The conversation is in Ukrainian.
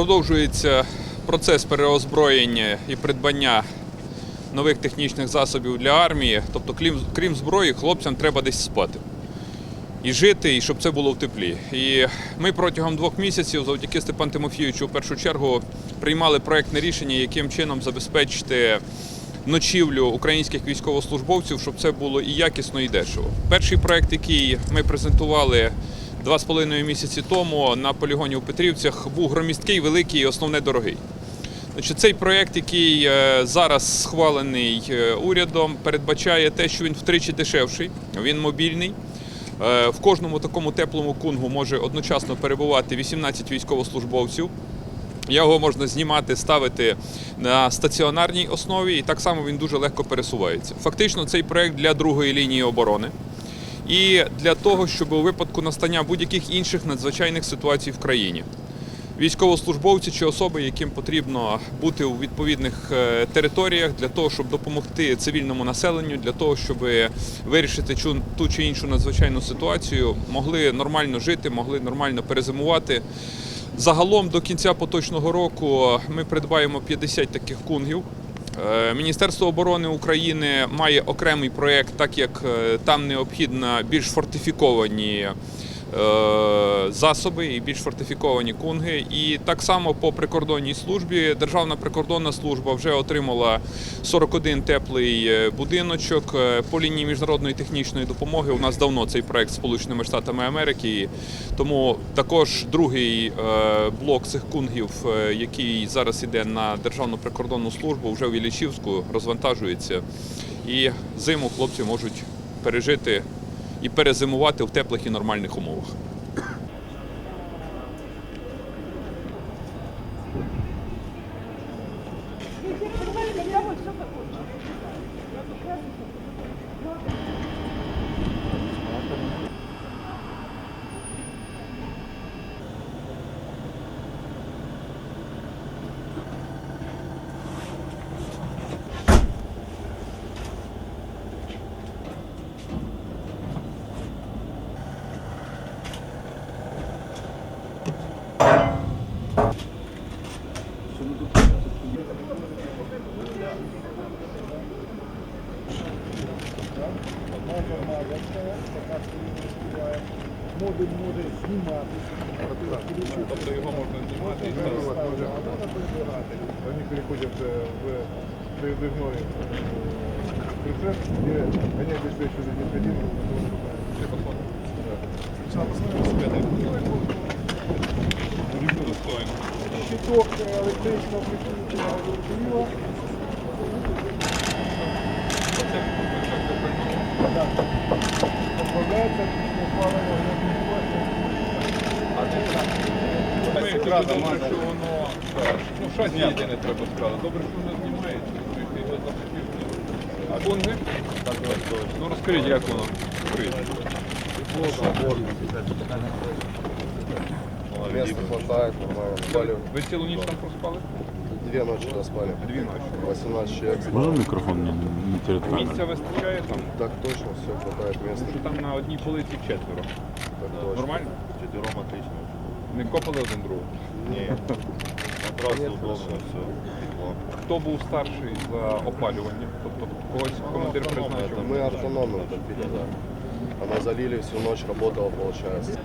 Продовжується процес переозброєння і придбання нових технічних засобів для армії. Тобто, крім, зброї, хлопцям треба десь спати. І жити, і щоб це було в теплі. І ми протягом двох місяців, завдяки Степану Тимофійовичу, в першу чергу приймали проектне рішення, яким чином забезпечити ночівлю українських військовослужбовців, щоб це було і якісно, і дешево. Перший проект, який ми презентували два з половиною місяці тому на полігоні у Петрівцях, був громісткий, великий і основне дорогий. Цей проект, який е, зараз схвалений е, урядом, передбачає те, що він втричі дешевший, він мобільний. Е, В кожному такому теплому кунгу може одночасно перебувати 18 військовослужбовців. Його можна знімати, ставити на стаціонарній основі, і так само він дуже легко пересувається. Фактично, цей проект для другої лінії оборони і для того, щоб у випадку настання будь-яких інших надзвичайних ситуацій в країні військовослужбовці чи особи, яким потрібно бути у відповідних е, територіях для того, щоб допомогти цивільному населенню, для того, щоб вирішити ту чи іншу надзвичайну ситуацію, могли нормально жити, могли нормально перезимувати. Загалом до кінця поточного року ми придбаємо 50 таких кунгів. Е, Міністерство оборони України має окремий проєкт, так як е, там необхідно більш фортифіковані засоби і більш фортифіковані кунги. І так само по прикордонній службі Державна прикордонна служба вже отримала 41 теплий е, будиночок Е, по лінії міжнародної технічної допомоги. У нас давно цей проект Сполученими Штатами Америки. Тому також другий е, блок цих кунгів, е, який зараз іде на Державну прикордонну службу, вже в Іллічівську розвантажується. І зиму хлопці можуть пережити і перезимувати в теплих і нормальних умовах. Модуль може знімати. Тобто його можна знімати і Они переходят э, в передвижной прицеп, где они обеспечивают необходимым. Щиток електричного прикріплення горіло. Поправляється після палива Ми добре, що воно ну, єдине треба сказати. Добре, що воно знімається. Кунги? Ну розкажіть, як воно? Ви цілу ніч там проспали? Две ночи доспали. Дві ночі. 18 человек. Можна мікрофон не, не перед Місця камерою? вистачає там? Так точно, все хватает места. Тому що там на одній полиці четверо. Так точно. Нормально? Четвером отлично. Не копали один другого? Ні. Одразу удобно все. Хто був старший за опалювання? Тобто когось командир призначив? Мы автономно топили, да. Она залили всю ночь, работала, получается.